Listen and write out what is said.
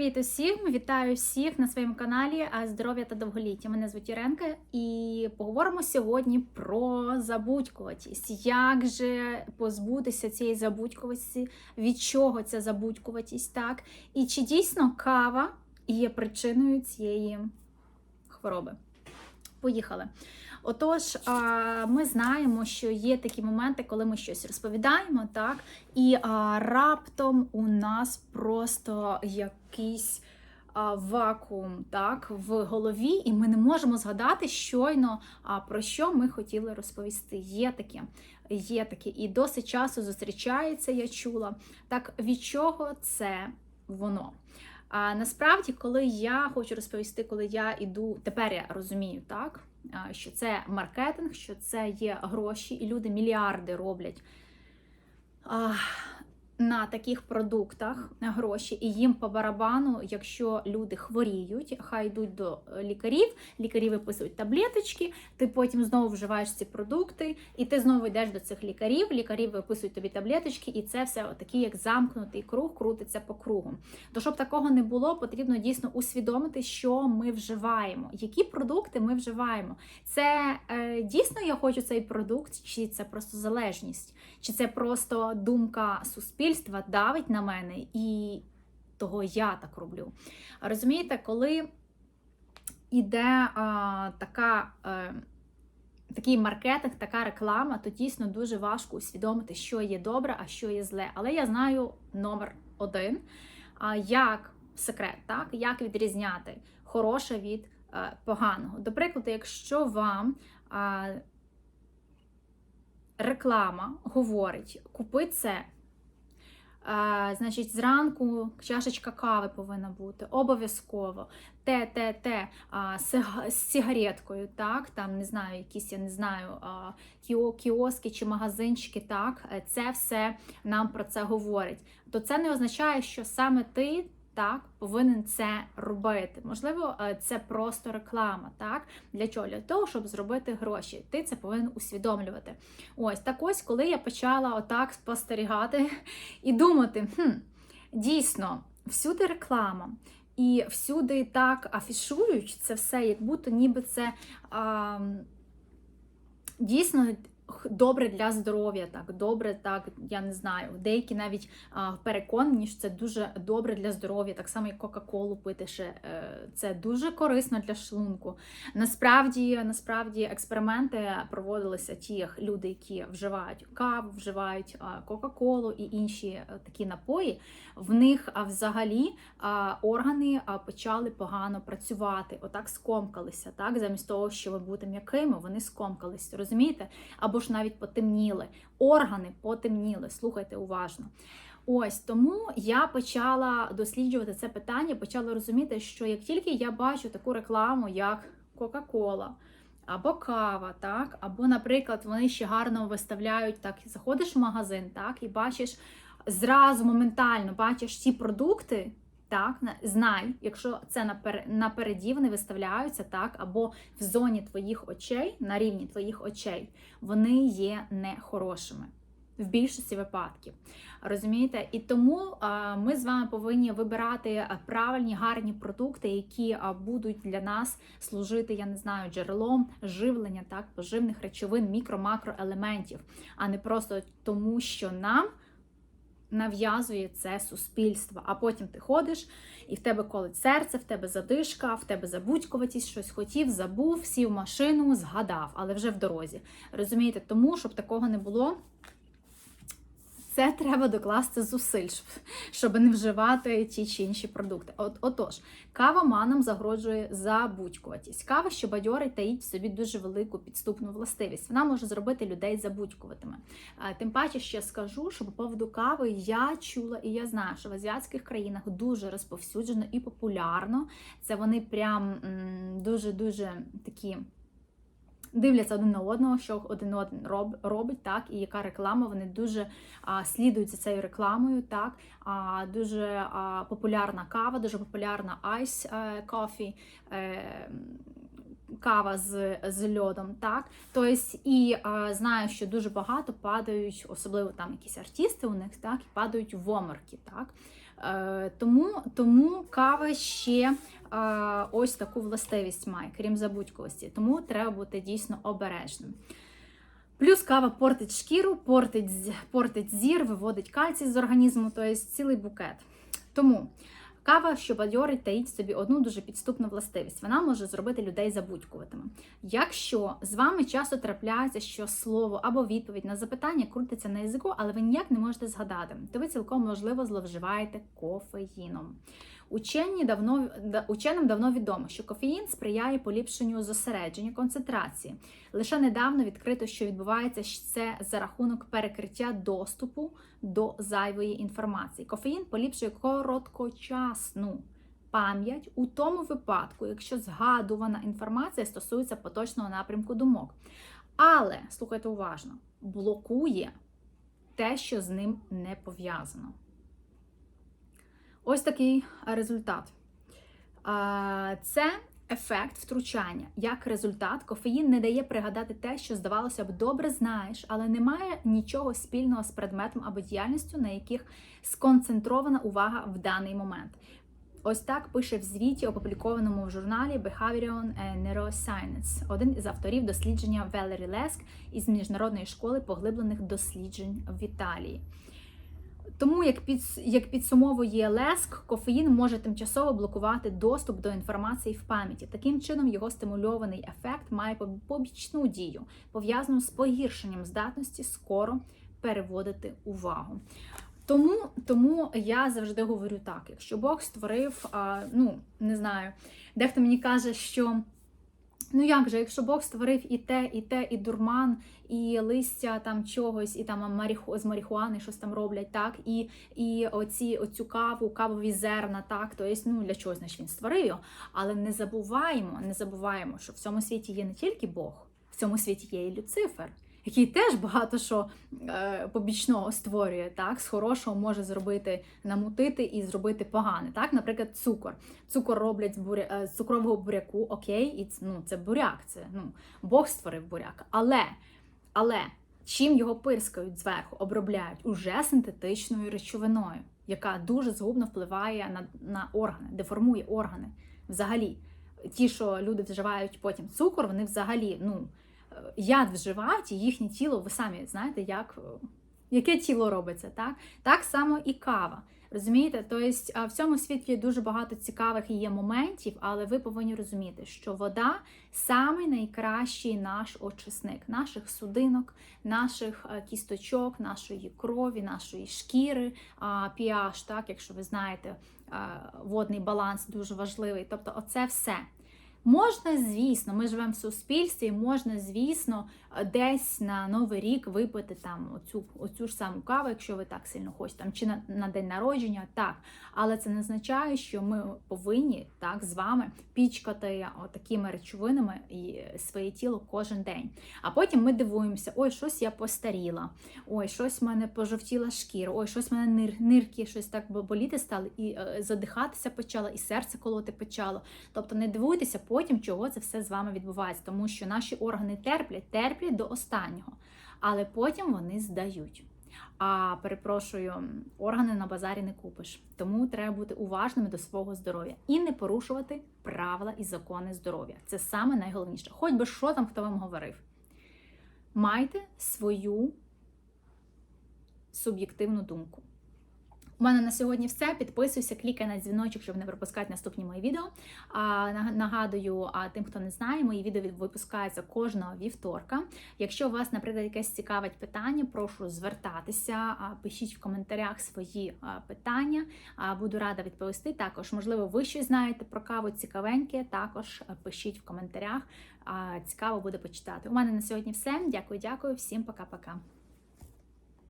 Привіт усім! Вітаю всіх на своєму каналі Здоров'я та довголіття. Мене звуть Іренка, і поговоримо сьогодні про забудькуватість. Як же позбутися цієї забудькуватості, від чого ця забудькуватість, так? І чи дійсно кава є причиною цієї хвороби? Поїхали. Отож, ми знаємо, що є такі моменти, коли ми щось розповідаємо, так, і раптом у нас просто якийсь вакуум так, в голові, і ми не можемо згадати щойно, про що ми хотіли розповісти. Є таке. Є таке, і досить часто зустрічається, я чула. Так від чого це воно? А насправді, коли я хочу розповісти, коли я іду, тепер я розумію, так що це маркетинг, що це є гроші, і люди мільярди роблять на таких продуктах гроші, і їм по барабану, якщо люди хворіють, хай йдуть до лікарів, лікарі виписують таблеточки, ти потім знову вживаєш ці продукти, і ти знову йдеш до цих лікарів, лікарі виписують тобі таблеточки, і це все такий, як замкнутий круг, крутиться по кругу. То щоб такого не було, потрібно дійсно усвідомити, що ми вживаємо, які продукти ми вживаємо. Це е, дійсно я хочу цей продукт, чи це просто залежність, чи це просто думка суспільства суспільства давить на мене, і того я так роблю. Розумієте, коли іде а, така. А, е, Такий маркетинг, така реклама, то дійсно дуже важко усвідомити, що є добре, а що є зле. Але я знаю номер один, як секрет, так? як відрізняти хороше від е, поганого. До прикладу, якщо вам реклама говорить, купи це, Значить, зранку чашечка кави повинна бути, обов'язково. Те, те, те, а, з сигареткою, так, там не знаю, якісь, я не знаю, а, кіоски чи магазинчики, так, це все нам про це говорить. То це не означає, що саме ти так, повинен це робити. Можливо, е, це просто реклама. так? Для чого? Для того, щоб зробити гроші. Ти це повинен усвідомлювати. Ось так ось, коли я почала отак спостерігати і думати, хм, дійсно, всюди реклама. І всюди так афішують це все, як будто ніби це а, дійсно добре для здоров'я, так, добре, так, я не знаю. Деякі навіть переконані, що це дуже добре для здоров'я, так само, як Кока-Колу пити ще е, це дуже корисно для шлунку. Насправді, насправді, експерименти проводилися ті люди, які вживають каву, вживають Кока-Колу і інші е, такі напої. В них взагалі органи почали погано працювати, отак скомкалися. Так, замість того, щоб бути м'якими, вони скомкалися. Розумієте? Або ж навіть потемніли. Органи потемніли, слухайте уважно. Ось тому я почала досліджувати це питання, почала розуміти, що як тільки я бачу таку рекламу, як Кока-Кола або кава, так, або, наприклад, вони ще гарно виставляють так, заходиш в магазин, так, і бачиш зразу моментально бачиш ці продукти. Так, знай, якщо це напереді вони виставляються, так, або в зоні твоїх очей, на рівні твоїх очей, вони є нехорошими в більшості випадків. Розумієте? І тому ми з вами повинні вибирати правильні гарні продукти, які будуть для нас служити, я не знаю, джерелом живлення, так, поживних речовин, мікро-макроелементів, а не просто тому, що нам нав'язує це суспільство. А потім ти ходиш, і в тебе колить серце, в тебе задишка, в тебе забудькуватість, щось хотів, забув, сів машину, згадав, але вже в дорозі. Розумієте, тому щоб такого не було. Це треба докласти зусиль, щоб не вживати ті чи інші продукти. От, Отож, кава манам загрожує забудькуватість. Кава, що бадьорить, таїть в собі дуже велику підступну властивість. Вона може зробити людей забудькуватими. Тим паче, ще скажу, що по поводу кави я чула і я знаю, що в азіатських країнах дуже розповсюджено і популярно. Це вони прям дуже-дуже такі дивляться один на одного, що один один роб, робить, так, і яка реклама. Вони дуже а, слідують за цією рекламою. так, а, Дуже а, популярна кава, дуже популярна айс кофі. Е, Кава з з льодом, так? Тобто, і а, знаю, що дуже багато падають, особливо там якісь артисти у них, так, і падають в оморки, так? Е, тому, тому кава ще е, ось таку властивість має, крім забудьковості. Тому треба бути дійсно обережним. Плюс кава портить шкіру, портить, портить зір, виводить кальцій з організму, тобто цілий букет. Тому кава, що бадьорить, таїть собі одну дуже підступну властивість. Вона може зробити людей забудькуватими. Якщо з вами часто трапляється, що слово або відповідь на запитання крутиться на язику, але ви ніяк не можете згадати, то ви цілком можливо зловживаєте кофеїном. Учені давно ученим давно відомо, що кофеїн сприяє поліпшенню зосередження, концентрації. Лише недавно відкрито, що відбувається це за рахунок перекриття доступу до зайвої інформації. Кофеїн поліпшує короткочасну пам'ять у тому випадку, якщо згадувана інформація стосується поточного напрямку думок. Але слухайте уважно, блокує те, що з ним не пов'язано. Ось такий результат. Це ефект втручання. Як результат, кофеїн не дає пригадати те, що, здавалося б, добре знаєш, але немає нічого спільного з предметом або діяльністю, на яких сконцентрована увага в даний момент. Ось так пише в звіті, опублікованому в журналі Behavioral Neuroscience, один із авторів дослідження Велері Леск із міжнародної школи поглиблених досліджень в Італії. Тому, як під як підсумовує Леск, кофеїн може тимчасово блокувати доступ до інформації в пам'яті. Таким чином, його стимульований ефект має побічну дію, пов'язану з погіршенням здатності скоро переводити увагу. Тому, тому я завжди говорю так: якщо Бог створив, а, ну не знаю, дехто мені каже, що. Ну як же, якщо Бог створив і те, і те, і дурман, і листя там чогось, і там маріху, з марихуани щось там роблять, так, і і оці, оцю каву, кавові зерна, так, то є, ну для чогось значить, він створив його. Але не забуваємо, не забуваємо, що в цьому світі є не тільки Бог, в цьому світі є і Люцифер. Який теж багато що е, побічного створює, так з хорошого може зробити, намутити і зробити погане. Так, наприклад, цукор. Цукор роблять з буря... е, з цукрового буряку, окей, і ну, це буряк, це ну Бог створив буряк. Але, але чим його пирскають зверху, обробляють уже синтетичною речовиною, яка дуже згубно впливає на, на органи, деформує органи. Взагалі, ті, що люди вживають потім цукор, вони взагалі, ну яд вживають, і їхнє тіло, ви самі знаєте, як, яке тіло робиться, так? Так само і кава. Розумієте? Тобто в цьому світі дуже багато цікавих є моментів, але ви повинні розуміти, що вода самий найкращий наш очисник, наших судинок, наших е, кісточок, нашої крові, нашої шкіри, pH, так, якщо ви знаєте, е, водний баланс дуже важливий. Тобто, оце все. Можна, звісно, ми живемо в суспільстві, можна, звісно, десь на Новий рік випити там оцю, оцю ж саму каву, якщо ви так сильно хочете, там, чи на, на день народження, так. Але це не означає, що ми повинні так з вами пічкати такими речовинами і своє тіло кожен день. А потім ми дивуємося, ой, щось я постаріла, ой, щось в мене пожовтіла шкіра, ой, щось в мене нир, нирки, щось так боліти стали, і е, задихатися почала, і серце колоти почало. Тобто не дивуйтеся потім, чого це все з вами відбувається, тому що наші органи терплять, терплять до останнього, але потім вони здають. А перепрошую, органи на базарі не купиш. Тому треба бути уважними до свого здоров'я і не порушувати правила і закони здоров'я. Це саме найголовніше. Хоч би що там хто вам говорив. Майте свою суб'єктивну думку. У мене на сьогодні все. Підписуйся, клікай на дзвіночок, щоб не пропускати наступні мої відео. А, Нагадую, а тим, хто не знає, мої відео випускаються кожного вівторка. Якщо у вас, наприклад, якесь цікавить питання, прошу звертатися, пишіть в коментарях свої питання. Буду рада відповісти. Також, можливо, ви щось знаєте про каву цікавеньке. Також пишіть в коментарях. Цікаво буде почитати. У мене на сьогодні все. Дякую, дякую, всім пока-пока.